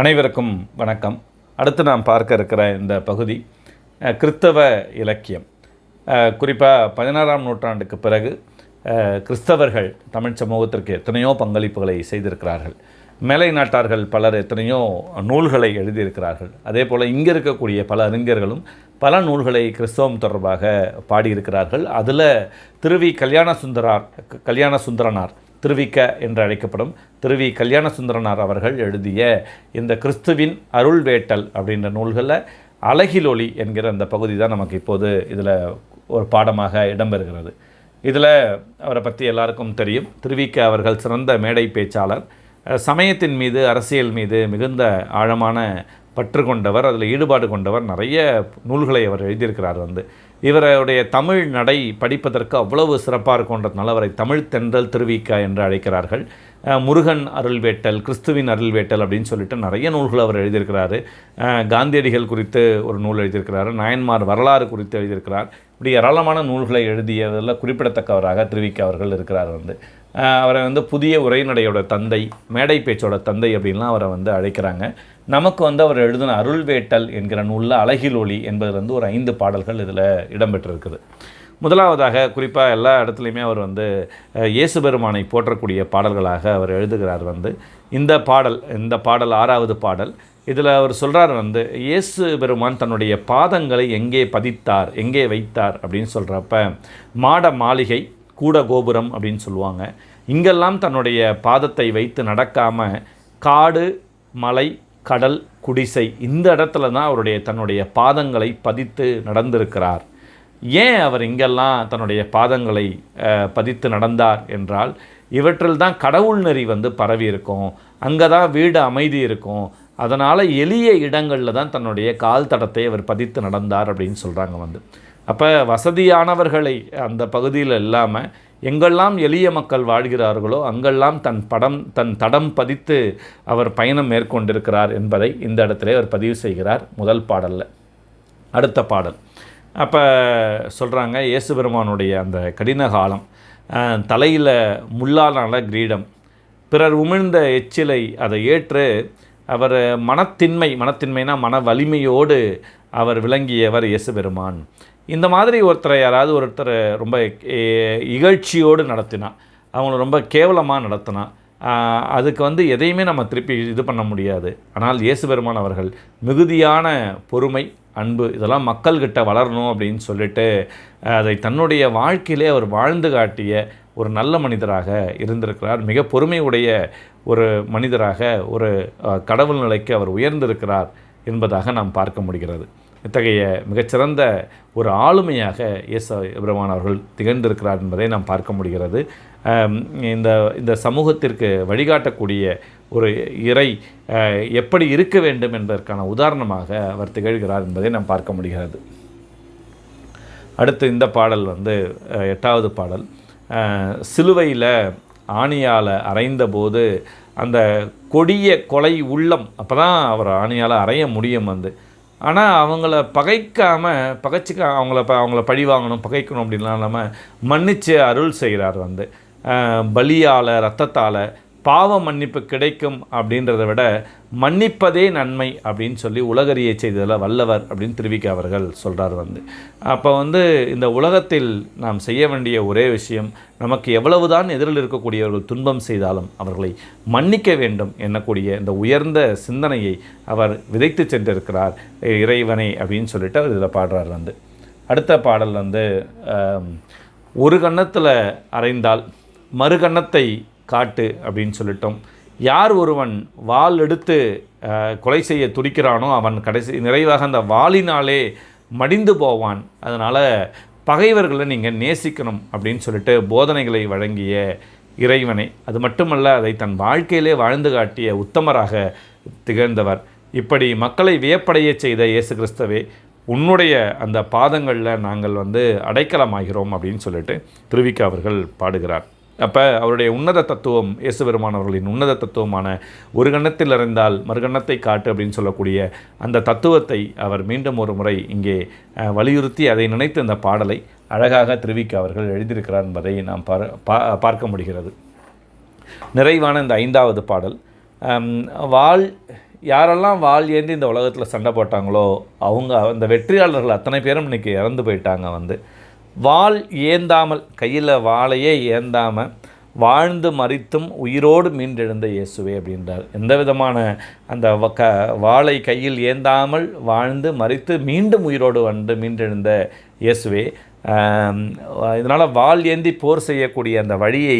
அனைவருக்கும் வணக்கம். அடுத்து நாம் பார்க்க இருக்கிற இந்த பகுதி கிறிஸ்தவ இலக்கியம். குறிப்பாக பதினாறாம் நூற்றாண்டுக்கு பிறகு கிறிஸ்தவர்கள் தமிழ் சமூகத்திற்கு எத்தனையோ பங்களிப்புகளை செய்திருக்கிறார்கள். மேலை நாட்டார்கள் பலர் எத்தனையோ நூல்களை எழுதியிருக்கிறார்கள். அதே போல் இங்கே இருக்கக்கூடிய பல அறிஞர்களும் பல நூல்களை கிறிஸ்தவம் தொடர்பாக பாடியிருக்கிறார்கள். அதில் திருவி கல்யாண சுந்தரார் கல்யாண சுந்தரனார் திருவிக்க என்று அழைக்கப்படும் திருவி கல்யாண சுந்தரனார் அவர்கள் எழுதிய இந்த கிறிஸ்துவின் அருள் வேட்டல் அப்படின்ற நூல்களில் அழகிலொளி என்கிற அந்த பகுதி தான் நமக்கு இப்போது இதில் ஒரு பாடமாக இடம்பெறுகிறது. இதில் அவரை பற்றி எல்லாருக்கும் தெரியும். திருவிக்க அவர்கள் சிறந்த மேடை பேச்சாளர். சமயத்தின் மீது அரசியல் மீது மிகுந்த ஆழமான பற்று கொண்டவர். அதில் ஈடுபாடு கொண்டவர். நிறைய நூல்களை அவர் எழுதியிருக்கிறார் வந்து. இவருடைய தமிழ் நடை படிப்பதற்கு அவ்வளவு சிறப்பாக இருக்குன்றதுனால அவரை தமிழ் தென்றல் திருவிக்கா என்று அழைக்கிறார்கள். முருகன் அருள்வேட்டல் கிறிஸ்துவின் அருள்வேட்டல் அப்படின்னு சொல்லிட்டு நிறைய நூல்கள் அவர் எழுதியிருக்கிறாரு. காந்தியடிகள் குறித்து ஒரு நூல் எழுதியிருக்கிறாரு. நாயன்மார் வரலாறு குறித்து எழுதியிருக்கிறார். இப்படி ஏராளமான நூல்களை எழுதியதில் குறிப்பிடத்தக்கவராக திருவிக்கா அவர்கள் இருக்கிறார் வந்து. அவரை வந்து புதிய உரைநடையோட தந்தை மேடை பேச்சோட தந்தை அப்படின்லாம் அவரை வந்து அழைக்கிறாங்க. நமக்கு வந்து அவர் எழுதின அருள்வேட்டல் என்கிற நூலில் அழகில் ஒளி என்பதிலிருந்து ஒரு ஐந்து பாடல்கள் இதில் இடம்பெற்றிருக்குது. முதலாவதாக குறிப்பாக எல்லா இடத்துலையுமே அவர் வந்து இயேசு பெருமானை போற்றக்கூடிய பாடல்களாக அவர் எழுதுகிறார் வந்து. இந்த பாடல் இந்த பாடல் ஆறாவது பாடல். இதில் அவர் சொல்கிறார் வந்து இயேசு பெருமான் தன்னுடைய பாதங்களை எங்கே பதித்தார் எங்கே வைத்தார் அப்படின்னு சொல்கிறப்ப மாட மாளிகை கூட கோபுரம் அப்படின்னு சொல்லுவாங்க. இங்கெல்லாம் தன்னுடைய பாதத்தை வைத்து நடக்காமல் காடு மலை கடல் குடிசை இந்த இடத்துல தான் அவருடைய தன்னுடைய பாதங்களை பதித்து நடந்திருக்கிறார். ஏன் அவர் இங்கெல்லாம் தன்னுடைய பாதங்களை பதித்து நடந்தார் என்றால் இவற்றில் தான் கடவுள் நெறி வந்து பரவி இருக்கும். அங்கே தான் வீடு அமைதி இருக்கும். அதனால் எளிய இடங்களில் தான் தன்னுடைய கால் தடத்தை அவர் பதித்து நடந்தார் அப்படின்னு சொல்கிறாங்க வந்து. அப்போ வசதியானவர்களை அந்த பகுதியில் இல்லாமல் எங்கெல்லாம் எளிய மக்கள் வாழ்கிறார்களோ அங்கெல்லாம் தன் படம் தன் தடம் பதித்து அவர் பயணம் மேற்கொண்டிருக்கிறார் என்பதை இந்த இடத்துல அவர் பதிவு செய்கிறார் முதல் பாடலில். அடுத்த பாடல். அப்போ சொல்கிறாங்க இயேசு பெருமானுடைய அந்த கடின காலம் தலையில் முள்ளாலான கிரீடம் பிறர் உமிழ்ந்த எச்சிலை அதை ஏற்று அவர் மனத்தின்மை மனத்தின்மைனா மன வலிமையோடு அவர் விளங்கியவர் இயேசு பெருமான். இந்த மாதிரி ஒருத்தரை யாராவது ஒருத்தர் ரொம்ப இகழ்ச்சியோடு நடத்தினா அவங்கள ரொம்ப கேவலமாக நடத்தினா அதுக்கு வந்து எதையுமே நம்ம திருப்பி இது பண்ண முடியாது. ஆனால் இயேசு பெருமான் அவர்கள் மிகுதியான பொறுமை அன்பு இதெல்லாம் மக்கள்கிட்ட வளரணும் அப்படின்னு சொல்லிட்டு அதை தன்னுடைய வாழ்க்கையிலே அவர் வாழ்ந்து காட்டிய ஒரு நல்ல மனிதராக இருந்திருக்கிறார். மிக பொறுமையுடைய ஒரு மனிதராக ஒரு கடவுள் நிலைக்கு அவர் உயர்ந்திருக்கிறார் என்பதாக நாம் பார்க்க முடிகிறது. இத்தகைய மிகச்சிறந்த ஒரு ஆளுமையாக இயேசு பிரமான் அவர்கள் திகழ்ந்திருக்கிறார் என்பதை நாம் பார்க்க முடிகிறது. இந்த இந்த சமூகத்திற்கு வழிகாட்டக்கூடிய ஒரு இறை எப்படி இருக்க வேண்டும் என்பதற்கான உதாரணமாக அவர் திகழ்கிறார் என்பதை நாம் பார்க்க முடிகிறது. அடுத்து இந்த பாடல் வந்து எட்டாவது பாடல். சிலுவையில் ஆணியால் அறைந்தபோது அந்த கொடிய கொலை உள்ளம் அப்போ தான் அவர் ஆணியால் அறைய முடியும் வந்து. ஆனால் அவங்கள பகைக்காமல் பகைச்சிக்க அவங்கள ப அவங்கள பழி வாங்கணும் பகைக்கணும் அப்படின்லாம் இல்லாமல் மன்னிச்சு அருள் செய்கிறார் வந்து. பலியால் ரத்தத்தால் பாவ மன்னிப்பு கிடைக்கும் அப்படின்றத விட மன்னிப்பதே நன்மை அப்படின்னு சொல்லி உலகறிய செய்ததில் வல்லவர் அப்படின்னு திருவிக்க அவர்கள் சொல்கிறார் வந்து. அப்போ வந்து இந்த உலகத்தில் நாம் செய்ய வேண்டிய ஒரே விஷயம் நமக்கு எவ்வளவுதான் எதிரில் இருக்கக்கூடியவர்கள் துன்பம் செய்தாலும் அவர்களை மன்னிக்க வேண்டும் என்னக்கூடிய இந்த உயர்ந்த சிந்தனையை அவர் விதைத்து சென்றிருக்கிறார் இறைவனை அப்படின்னு சொல்லிட்டு அவர் இதில் பாடுறார் வந்து. அடுத்த பாடல் வந்து ஒரு கன்னத்தில் அறைந்தால் மறு கன்னத்தை காட்டு அப்படின்னு சொல்லிட்டோம். யார் ஒருவன் வாள் எடுத்து கொலை செய்ய துடிக்கிறானோ அவன் கடைசி நிறைவாக அந்த வாளினாலே மடிந்து போவான். அதனால் பகைவர்களை நீங்கள் நேசிக்கணும் அப்படின்னு சொல்லிட்டு போதனைகளை வழங்கிய இறைவனை. அது மட்டுமல்ல அதை தன் வாழ்க்கையிலே வாழ்ந்து காட்டிய உத்தமராக திகழ்ந்தவர். இப்படி மக்களை வியப்படைய செய்த இயேசு கிறிஸ்தவே உன்னுடைய அந்த பாதங்களில் நாங்கள் வந்து அடைக்கலமாகிறோம் அப்படின்னு சொல்லிட்டு திருவிக்க அவர்கள் பாடுகிறார். அப்போ அவருடைய உன்னத தத்துவம் இயேசு பெருமானவர்களின் உன்னத தத்துவமான ஒரு கண்ணத்தில் அறிந்தால் மறுகண்ணத்தை காட்டு அப்படின்னு சொல்லக்கூடிய அந்த தத்துவத்தை அவர் மீண்டும் ஒரு முறை இங்கே வலியுறுத்தி அதை நினைத்து இந்த பாடலை அழகாக திருவிக்க அவர்கள் எழுதியிருக்கிறார் என்பதை நாம் பார் பா- பார்க்க முடிகிறது. நிறைவான இந்த ஐந்தாவது பாடல். வாழ் வாள் யாரெல்லாம் வாள் ஏந்தி இந்த உலகத்தில் சண்டை போட்டாங்களோ அவங்க அந்த வெற்றியாளர்கள் அத்தனை பேரும் இன்றைக்கி இறந்து போயிட்டாங்க வந்து. வாள் ஏந்தாமல் கையில் வாளையே ஏந்தாமல் வாழ்ந்து மறித்தும் உயிரோடு மீண்டெழுந்த இயேசுவே அப்படின்றார். எந்த விதமான அந்த க வாளை கையில் ஏந்தாமல் வாழ்ந்து மறித்து மீண்டும் உயிரோடு வந்து மீண்டெழுந்த இயேசுவே இதனால் வாள் ஏந்தி போர் செய்யக்கூடிய அந்த வழியை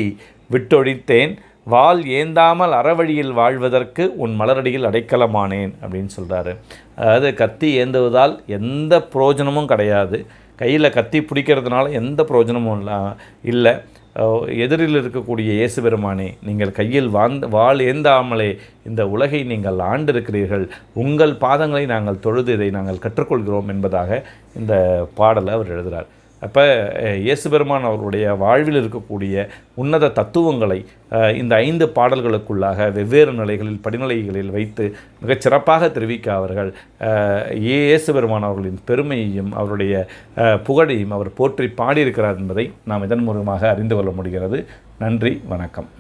விட்டொழித்தேன். வாள் ஏந்தாமல் அறவழியில் வாழ்வதற்கு உன் மலரடியில் அடைக்கலமானேன் அப்படின்னு சொல்கிறாரு அதாவது கத்தி ஏந்துவதால் எந்த பிரயோஜனமும் கிடையாது. கையில் கத்தி பிடிக்கிறதுனால எந்த பிரயோஜனமும் இல்லை இல்லை எதிரில் இருக்கக்கூடிய இயேசு பெருமானே நீங்கள் கையில் வாழ்ந்த வாழ் ஏந்தாமலே இந்த உலகை நீங்கள் ஆண்டிருக்கிறீர்கள். உங்கள் பாதங்களை நாங்கள் தொழுது இதை நாங்கள் கற்றுக்கொள்கிறோம் என்பதாக இந்த பாடலை அவர் எழுதுகிறார் அப்போ இயேசு பெருமான் அவருடைய வாழ்வில் இருக்கக்கூடிய உன்னத தத்துவங்களை இந்த ஐந்து பாடல்களுக்குள்ளாக வெவ்வேறு நிலைகளில் படிநிலைகளில் வைத்து மிகச்சிறப்பாக தெரிவிக்க அவர்கள் இயேசு பெருமான் அவர்களின் பெருமையையும் அவருடைய புகழையும் அவர் போற்றி பாடியிருக்கிறார் என்பதை நாம் இதன் மூலமாக அறிந்து கொள்ள முடிகிறது. நன்றி வணக்கம்.